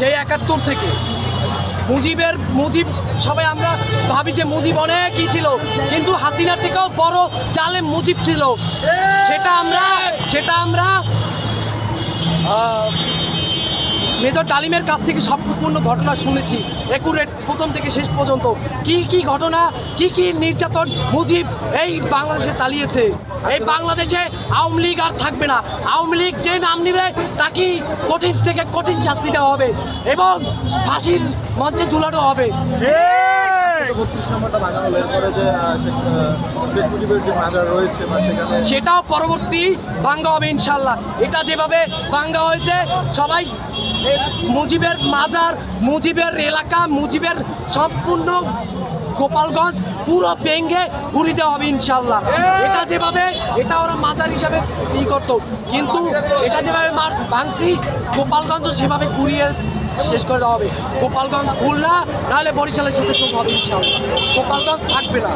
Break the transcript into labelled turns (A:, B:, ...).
A: সেই একাত্তর থেকে। মুজিবের মুজিব, সবাই আমরা ভাবি যে মুজিব অনেকই ছিল, কিন্তু হাসিনার থেকেও বড় জালেম মুজিব ছিল। সেটা আমরা সেটা আমরা মেজর ডালিমের কাছ থেকে সম্পূর্ণ ঘটনা শুনেছি। একুরেট প্রথম থেকে শেষ পর্যন্ত। কি কি ঘটনা? কি কি নির্যাতন মুজিব এই বাংলাদেশে চালিয়েছে? এই বাংলাদেশে আওয়ামী লীগ আর থাকবে না। আওয়ামী লীগ যে নাম নিবে, তাকেই কঠিন থেকে কঠিন শাস্তি দেওয়া হবে এবং ফাঁসির মঞ্চে ঝুলানো হবে। সেটাও পরবর্তী ভাঙ্গা হবে ইনশাল্লাহ এটা যেভাবে ভাঙ্গা হয়েছে, সবাই মুজিবের মাজার, মুজিবের এলাকা, মুজিবের সম্পূর্ণ গোপালগঞ্জ পুরো ভেঙ্গে ঘুরি দেওয়া হবে ইনশাল্লাহ এটা যেভাবে, এটা ওরা মাজার হিসাবে ই করতো। কিন্তু এটা যেভাবে ভাঙতি গোপালগঞ্জ সেভাবে ঘুরিয়ে শেষ করে দেওয়া হবে। গোপালগঞ্জ খুলনা নাহলে বরিশালের সাথে যোগ হবে ইনশাল্লাহ গোপালগঞ্জ থাকবে না।